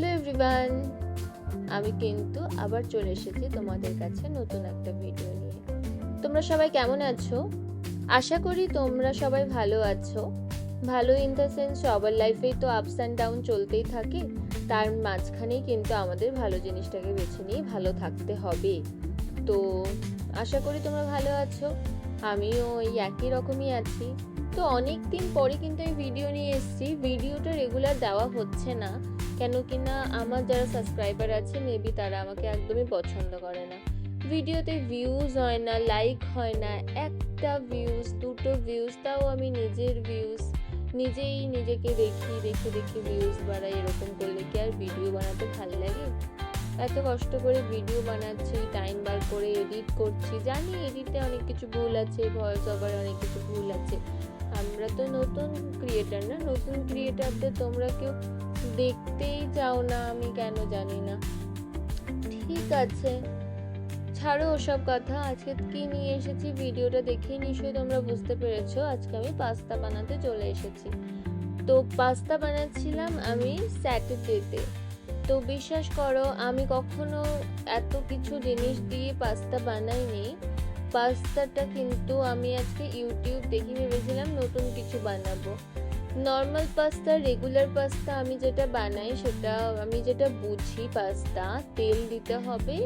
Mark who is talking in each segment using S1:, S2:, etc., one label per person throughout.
S1: Hello everyone, আমি কিন্তু আবার চলে এসেছি তোমাদের কাছে নতুন একটা ভিডিও নিয়ে। তোমরা সবাই কেমন আছো? আশা করি তোমরা সবাই ভালো আছো। ভালো ইন দ্য সেন্স সবার লাইফেই তো আপস অ্যান্ড ডাউন চলতেই থাকে, তার মাঝখানেই কিন্তু আমাদের ভালো জিনিসটাকে বেছে নিয়ে ভালো থাকতে হবে। তো আশা করি তোমরা ভালো আছো, আমিও ওই একই রকমই আছি। তো অনেক দিন পরে কিন্তু আমি ভিডিও নিয়ে এসেছি, ভিডিওটা রেগুলার দেওয়া হচ্ছে না। কেন কি না আমার যারা সাবস্ক্রাইবার আছে মেবি তারা আমাকে একদমই পছন্দ করে না। ভিডিওতে ভিউজ হয় না লাইক হয় না, একটা ভিউজ দুটো ভিউজ তাও আমি নিজের ভিউজ নিজেই নিজেকে দেখি, দেখে দেখে ভিউজ বাড়াই, এরকম করলে কি আর ভিডিও বানাতে ভালো লাগে? এত কষ্ট করে ভিডিও বানাচ্ছি টাইম বার করে এডিট করছি, জানি এডিটে অনেক কিছু ভুল আছে ভয়েস ওভারে অনেক কিছু ভুল আছে। আমরা তো নতুন ক্রিয়েটার না, নতুন ক্রিয়েটারদের তোমরা কেউ দেখতেই চাও না, আমি কেন জানি না। ঠিক আছে। ছাড়ো ওসব কথা, আজকে কি নিয়ে এসেছি ভিডিওটা দেখেই নিশ্চয়ই তোমরা বুঝতে পেরেছ, আজকে আমি পাস্তা বানাতে চলে এসেছি। তো পাস্তা বানাচ্ছিলাম আমি স্যাটারডেতে। তো বিশ্বাস করো, আমি কখনো এত কিছু জিনিস দিয়ে পাস্তা বানাইনি। পাস্তাটা কিন্তু আমি আজকে ইউটিউব দেখে ভেবেছিলাম নতুন কিছু বানাবো। নর্মাল পাস্তা রেগুলার পাস্তা আমি যেটা বানাই সেটা আমি যেটা বুঝি পাস্তা তেল দিতে হবে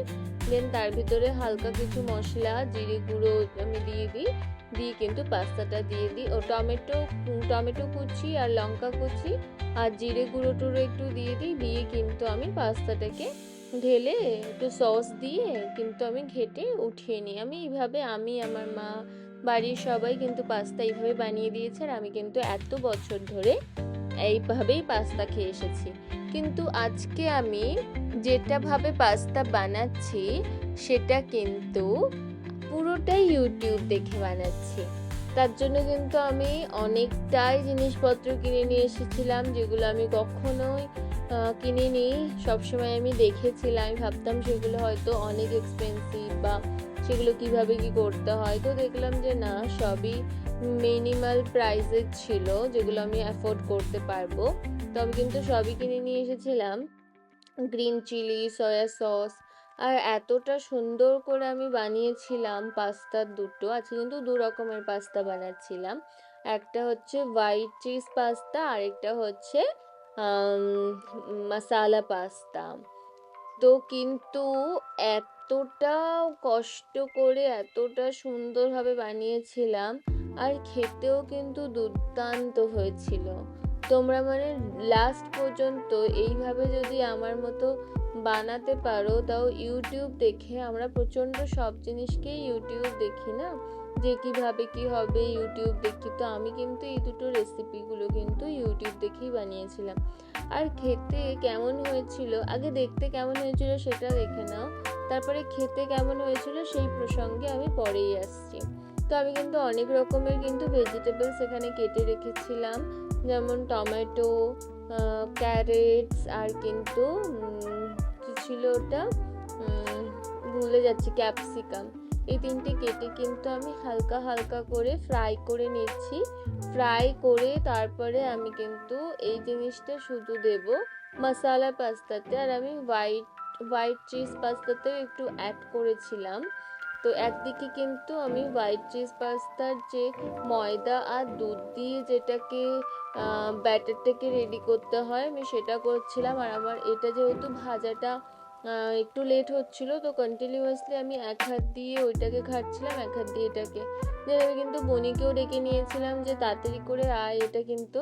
S1: দেন তার ভিতরে হালকা কিছু মশলা, জিরে গুঁড়ো আমি দিয়ে দিই, দিয়ে কিন্তু পাস্তাটা দিয়ে দিই। ও টমেটো টমেটো কুচি আর লঙ্কা কুচি আর জিরে গুঁড়ো টুড়ো একটু দিয়ে দিই, দিয়ে কিন্তু আমি পাস্তাটাকে ঢেলে একটু সস দিয়ে কিন্তু আমি ঘেটে উঠিয়ে নিই। আমি এইভাবে আমি, আমার মা বাড়ির সবাই কিন্তু পাস্তা এইভাবে বানিয়ে দিয়েছে আর আমি কিন্তু এত বছর ধরে এইভাবেই পাস্তা খেয়ে এসেছি। কিন্তু আজকে আমি যেটা ভাবে পাস্তা বানাচ্ছি সেটা কিন্তু পুরোটাই ইউটিউব দেখে বানাচ্ছি। তার জন্য কিন্তু আমি অনেকটাই জিনিসপত্র কিনে নিয়ে এসেছিলাম যেগুলো আমি কখনোই কিনিনি। সবসময় আমি দেখেছিলাম, আমি ভাবতাম সেগুলো হয়তো অনেক এক্সপেন্সিভ বা সেগুলো কীভাবে কি করতে হয়? তো দেখলাম যে না, সবই মিনিমাল প্রাইসের ছিল, যেগুলো আমি অ্যাফোর্ড করতে পারব। তো আমি কিন্তু সবই কিনে নিয়ে এসেছিলাম। গ্রিন চিলি সয়া সস আর এতটা সুন্দর করে আমি বানিয়েছিলাম পাস্তার দুটো। আজকে কিন্তু দু রকমের পাস্তা বানাচ্ছিলাম। একটা হচ্ছে হোয়াইট চিজ পাস্তা, আরেকটা হচ্ছে মশালা পাস্তা। তো কিন্তু এতটা কষ্ট করে এতটা সুন্দরভাবে বানিয়েছিলাম আর খেতেও কিন্তু দুর্দান্ত হয়েছিল। তোমরা মানে লাস্ট পর্যন্ত এইভাবে যদি আমার মতো বানাতে পারো, তাও ইউটিউব দেখে। আমরা প্রচণ্ড সব জিনিসকেই ইউটিউব দেখি না? যে কীভাবে কি হবে ইউটিউব দেখি তো। আমি কিন্তু এই দুটো রেসিপিগুলো কিন্তু ইউটিউব দেখেই বানিয়েছিলাম। আর খেতে কেমন হয়েছিল? আগে দেখতে কেমন হয়েছিল সেটা দেখে নাও। তারপরে খেতে কেমন হয়েছিল সেই প্রসঙ্গে আমি পরেই আসছি। তো আমি কিন্তু অনেক রকমের কিন্তু ভেজিটেবলস এখানে কেটে রেখেছিলাম। যেমন টমেটো ক্যারেটস আর কিন্তু ছিল ওটা ভুলে যাচ্ছি ক্যাপসিকাম এই তিনটে কেটে কিন্তু আমি হালকা হালকা করে ফ্রাই করে নিচ্ছি। ফ্রাই করে তারপরে আমি কিন্তু এই জিনিসটা শুধু দেব মশালা পাস্তাতে আর আমি হোয়াইট হোয়াইট চিজ পাস্তাতেও একটু অ্যাড করেছিলাম। তো একদিকে কিন্তু আমি হোয়াইট চিজ পাস্তার যে ময়দা আর দুধ দিয়ে যেটাকে ব্যাটারটাকে রেডি করতে হয়, আমি সেটা করছিলাম। আর আমার এটা যেহেতু ভাজাটা একটু লেট হচ্ছিল, তো কন্টিনিউয়াসলি আমি এক হাত দিয়ে ওইটাকে খাচ্ছিলাম, এক হাত দিয়ে এটাকে। আমি কিন্তু বনিকেও ডেকে নিয়েছিলাম যে তাড়াতাড়ি করে আয়, এটা কিন্তু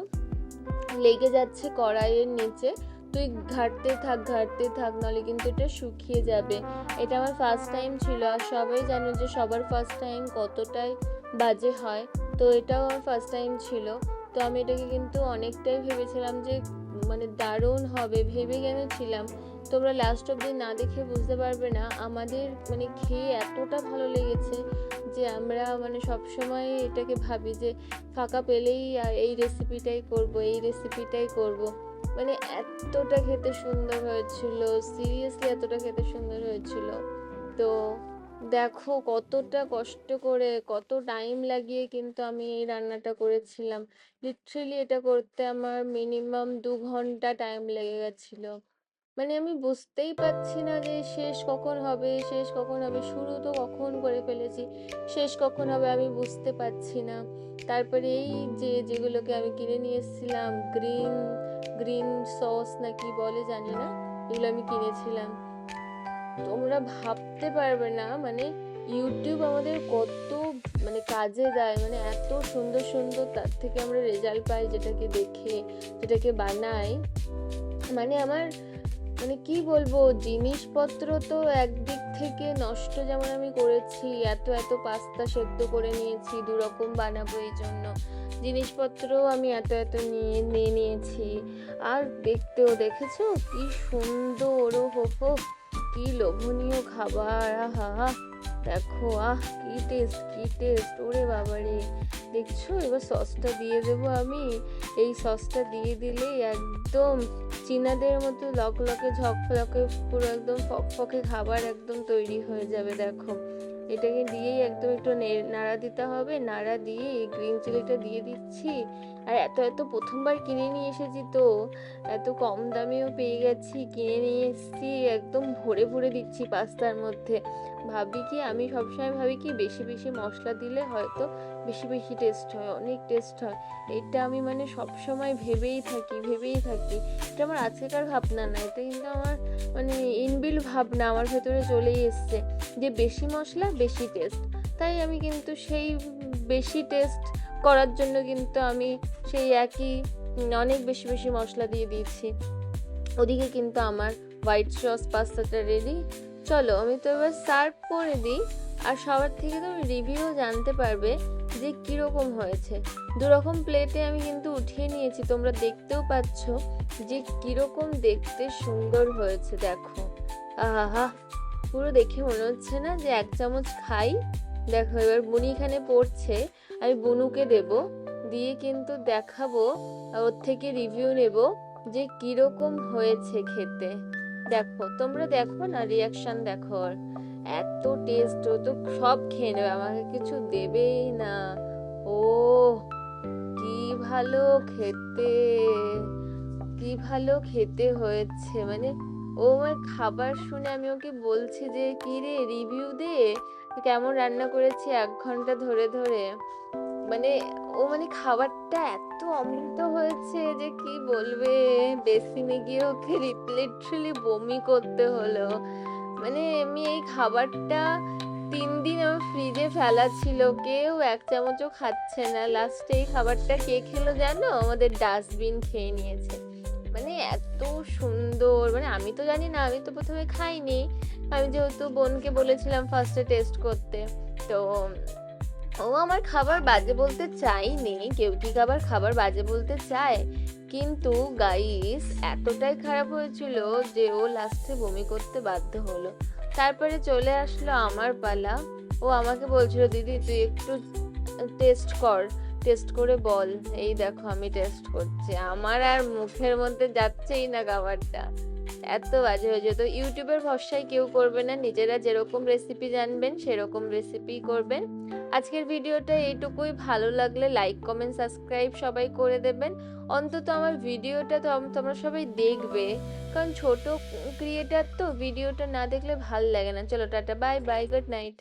S1: লেগে যাচ্ছে কড়াইয়ের নিচে। তুই ঘাটতে থাক ঘাটতে থাক নাহলে কিন্তু এটা শুকিয়ে যাবে। এটা আমার ফার্স্ট টাইম ছিল আর সবাই জানো যে সবার ফার্স্ট টাইম কতটাই বাজে হয়। তো এটাও আমার ফার্স্ট টাইম ছিল। তো আমি এটাকে কিন্তু অনেকটাই ভেবেছিলাম যে মানে দারুণ হবে, ভেবে গেছিলাম তোমরা লাস্ট অব্দি না দেখে বুঝতে পারবে না, আমাদের মানে খেয়ে এতটা ভালো লেগেছে যে, আমরা মানে সবসময় এটাকে ভাবি যে, ফাঁকা পেলেই এই রেসিপিটাই করব, এই রেসিপিটাই করব। মানে এতটা খেতে সুন্দর হয়েছিল সিরিয়াসলি এতটা খেতে সুন্দর হয়েছিল। তো দেখো কতটা কষ্ট করে, কত টাইম লাগিয়ে কিন্তু আমি এই রান্নাটা করেছিলাম। লিটারেলি এটা করতে আমার মিনিমাম দু ঘণ্টা টাইম লেগে গেছিল। মানে আমি বুঝতেই পারছি না যে শেষ কখন হবে, শেষ কখন হবে, শুরু তো কখন করে ফেলেছি, শেষ কখন হবে আমি বুঝতে পারছি না। তারপরে এই যে যেগুলোকে আমি কিনে নিয়ে এসেছিলাম গ্রিন গ্রিন সস না কি বলে জানি না, এগুলো আমি কিনেছিলাম। তোমরা ভাবতে পারবে না মানে ইউটিউব আমাদের কত মানে কাজে দেয় মানে এত সুন্দর সুন্দর তার থেকে আমরা রেজাল্ট পাই যেটাকে দেখে, যেটাকে বানাই। মানে আমার মানে কি বলব, জিনিসপত্র তো একদিক থেকে নষ্ট যেমন আমি করেছি, এত এত পাস্তা সেদ্ধ করে নিয়েছি দু রকম বানাবো এই জন্য। জিনিসপত্রও আমি এত এত নিয়ে নিয়ে নিয়েছি। আর দেখতেও দেখেছ কি সুন্দর ও হো হো। কি লোভনীয় খাবার, আহা, দেখো, আহ, কি টেস্ট কি টেস্ট ওরে বাবারে। দেখছ? এবার সসটা দিয়ে দেবো আমি। এই সসটা দিয়ে দিলে একদম চীনাদের মতো লক লকে ঝকফলকে পুরো একদম ফকফকে খাবার একদম তৈরি হয়ে যাবে, দেখো। এটাকে দিয়েই একদম একটু নাড়া দিতে হবে। নাড়া দিয়ে এই গ্রিন চিলিটা দিয়ে দিচ্ছি। আর এত এত প্রথমবার কিনে নিয়ে এসেছি তো। এত কম দামেও পেয়ে গেছি। কিনে নিয়ে এসেছি, একদম ভরে ভরে দিচ্ছি পাস্তার মধ্যে। ভাবি কি, আমি সবসময় ভাবি কি, বেশি বেশি মশলা দিলে হয়তো বেশি বেশি টেস্ট হয়, অনেক টেস্ট হয়। এটা আমি মানে সব সময় ভেবেই থাকি ভেবেই থাকি। এটা আমার আজকেকার ভাবনা না, এটা কিন্তু আমার মানে ইনবিল ভাবনা আমার ভেতরে চলেই এসছে যে বেশি মশলা, বেশি টেস্ট তাই আমি কিন্তু সেই বেশি টেস্ট করার জন্য কিন্তু আমি সেই একই, অনেক বেশি বেশি মশলা দিয়ে দিয়েছি ওদিকে কিন্তু আমার হোয়াইট সস পাস্তাটা রেডি চলো, আমি তো এবার সার্ভ করে দিই। আর সবার থেকে তুমি রিভিউ জানতে পারবে যে কীরকম হয়েছে। দু রকম প্লেটে আমি কিন্তু উঠিয়ে নিয়েছি, তোমরা দেখতেও পাচ্ছ যে কীরকম দেখতে সুন্দর হয়েছে, দেখো। আহা, পুরো দেখে মনে হচ্ছে না যে এক চামচ খাই? দেখো, এবার বুনি এখানে পড়ছে, আমি বুনুকে দেব, দিয়ে কিন্তু দেখাবো, ওর থেকে রিভিউ নেব যে কীরকম হয়েছে খেতে। দেখো, তোমরা দেখো না রিয়াকশন দেখো ওর। এত টেস্ট ও তো সব খেয়ে নেবে, আমাকে কিছু দেবেই না। ও, কি ভালো খেতে, কি ভালো খেতে হয়েছে। মানে ও আমার খাবার শুনে আমি ওকে বলছি যে, কি রে রিভিউ দে, কেমন রান্না করেছি এক ঘণ্টা ধরে ধরে। মানে ও মানে খাবারটা এত অমৃত হয়েছে যে, কি বলবে? বেসিনে গিয়ে ওকে লিটারালি বমি করতে হলো। মানে আমি এই খাবারটা তিন দিন আমার ফ্রিজে ফেলা ছিল, কেউ এক চামচও খাচ্ছে না। লাস্টে এই খাবারটা কে খেলো জানো? আমাদের ডাস্টবিন খেয়ে নিয়েছে। মানে এত সুন্দর মানে আমি তো জানি না, আমি তো প্রথমে খাইনি। আমি যেহেতু বোনকে বলেছিলাম ফার্স্টে টেস্ট করতে, তো ও আমার খাবার বাজে বলতে চাইনি কেউ কি খাবার খাবার বাজে বলতে চায়? কিন্তু গাইস এতটাই খারাপ হয়েছিল যে ও লাস্টে বমি করতে বাধ্য হলো। তারপরে চলে আসলো আমার পালা। ও আমাকে বলছিল, দিদি, তুই একটু টেস্ট কর টেস্ট করে বল। এই দেখো, আমি টেস্ট করছি। আমার আর মুখের মধ্যে যাচ্ছেই না খাবারটা। এত বাজে হয়ে যেত। ইউটিউবের ভরসায় কেউ করবে না। নিজেরা যেরকম রেসিপি জানবেন, সেরকম রেসিপি করবেন। আজকের ভিডিওটা এইটুকুই। ভালো লাগলে লাইক কমেন্ট সাবস্ক্রাইব সবাই করে দেবেন। অন্তত আমার ভিডিওটা তো তোমরা সবাই দেখবে। কারণ ছোট ক্রিয়েটার তো, ভিডিওটা না দেখলে ভালো লাগে না। চলো, tata bye bye good night